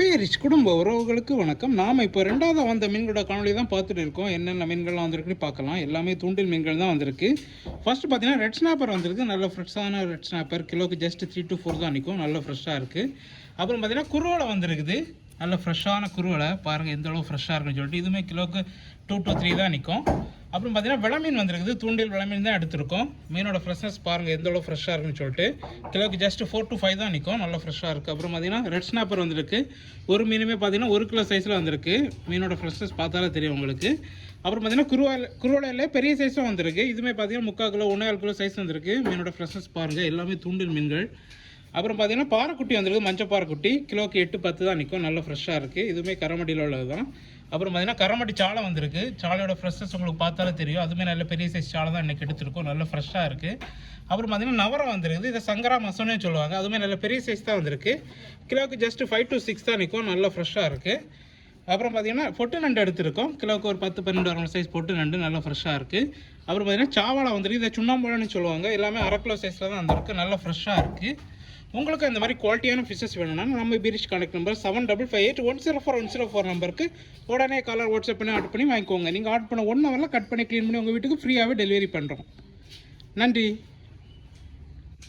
Bearish குடும்ப உறவுகளுக்கு வணக்கம். நாம் இப்போ ரெண்டாவது வந்த மீன்களோட காணொலி தான் பார்த்துட்டு இருக்கோம். என்னென்ன மீன்கள்லாம் வந்திருக்குன்னு பார்க்கலாம். எல்லாமே தூண்டில் மீன்கள் தான் வந்திருக்கு. ஃபர்ஸ்ட் பார்த்தீங்கன்னா ரெட் ஸ்னாப்பர் வந்திருக்கு. நல்ல ஃப்ரெஷ்ஷான ரெட் ஸ்னாப்பர் கிலோக்கு ஜஸ்ட் த்ரீ டு ஃபோர் தான் நிற்கும். நல்ல ஃப்ரெஷ்ஷாக இருக்குது அப்புறம் பார்த்தீங்கன்னா குரோலை வந்திருக்குது. நல்ல ஃப்ரெஷ்ஷான குருவலை பாருங்கள் எந்த அளவு ஃப்ரெஷ்ஷாக இருக்குன்னு சொல்லிட்டு இதுவுமே கிலோக்கு டூ டு த்ரீ தான் நிற்கும் அப்புறம் பார்த்தீங்கன்னா விளமீன் வந்திருக்குது தூண்டில் விளமீன் தான் எடுத்திருக்கோம். மீனோட ஃப்ரெஷ்னஸ் பாருங்கள் எந்த அளவு ஃப்ரெஷ்ஷாக இருக்குன்னு சொல்லிட்டு. கிலோக்கு ஜஸ்ட் ஃபோர் டு ஃபைவ் தான் நிற்கும் நல்லா ஃப்ரெஷ்ஷாக இருக்குது அப்புறம் பார்த்தீங்கன்னா ரெட் ஸ்னாப்பர் வந்திருக்கு. ஒரு மீனுமே பார்த்தீங்கன்னா ஒரு கிலோ சைஸில் வந்திருக்கு. மீனோட ஃப்ரெஷ்னஸ் பார்த்தாலே தெரியும் உங்களுக்கு. அப்புறம் பார்த்தீங்கன்னா குருவால் குருவாலையில் பெரிய சைஸும் வந்திருக்கு. இதுவுமே பார்த்தீங்கன்னா முக்கால் கிலோ ஒன்றே கிலோ சைஸ் வந்திருக்கு. மீனோட ஃப்ரெஷ்னஸ் பாருங்கள் எல்லாமே தூண்டில் மீன்கள். அப்புறம் பார்த்தீங்கன்னா பாறைக்குட்டி வந்துருக்குது மஞ்சள் பாறைக்குட்டி கிலோக்கு எட்டு பத்து தான் நிற்கும் நல்லா ஃப்ரெஷ்ஷாக இருக்குது இதுவுமே கரமடியில் உள்ளது தான் அப்புறம் பார்த்தீங்கன்னா கரமட்டி சாலை வந்திருக்கு. சாலையோட ஃப்ரெஷ்ஷஸ் உங்களுக்கு பார்த்தாலே தெரியும். அதுவுமே நல்ல பெரிய சைஸ் சாலை தான் இன்றைக்கி எடுத்திருக்கோம். நல்ல ஃப்ரெஷ்ஷாக இருக்குது அப்புறம் பார்த்தீங்கன்னா நவரம் வந்திருக்குது. இதை சங்கரா மசோனே சொல்லுவாங்க. அதுவுமே நல்ல பெரிய சைஸ் தான் வந்திருக்கு. கிலோக்கு ஜஸ்ட் ஃபைவ் டு சிக்ஸ் தான் நிற்கும் நல்ல ஃப்ரெஷ்ஷாக இருக்குது அப்புறம் பார்த்தீங்கன்னா பொட்டு நண்டு எடுத்திருக்கோம். கிலோக்கு ஒரு பத்து பன்னெண்டு வரணும் சைஸ் பொட்டு நண்டு நல்லா ஃப்ரெஷ்ஷாக இருக்குது அப்புறம் பார்த்தீங்கன்னா சாவாலா வந்துருக்கு. இதை சுண்ணாம்பழம்னு சொல்லுவாங்க. எல்லாமே அரை கிலோ சைஸில் தான் வந்திருக்கு. நல்லா ஃப்ரெஷ்ஷாக இருக்குது உங்களுக்கு அந்த மாதிரி குவாலிட்டியான ஃபிஷஸ் வேணும்னா நம்ம பீரிஷ் contact number seven double five eight one zero four one zero four நம்பருக்கு உடனே காலர் வாட்ஸ்அப் பண்ணி ஆர்டர் பண்ணி வாங்கிக்கோங்க. நீங்கள் ஆர்டர் பண்ண ஒன் ஹவரில் கட் பண்ணி க்ளீன் பண்ணி உங்கள் வீட்டுக்கு ஃப்ரீயாகவே டெலிவரி பண்ணுறோம் நன்றி.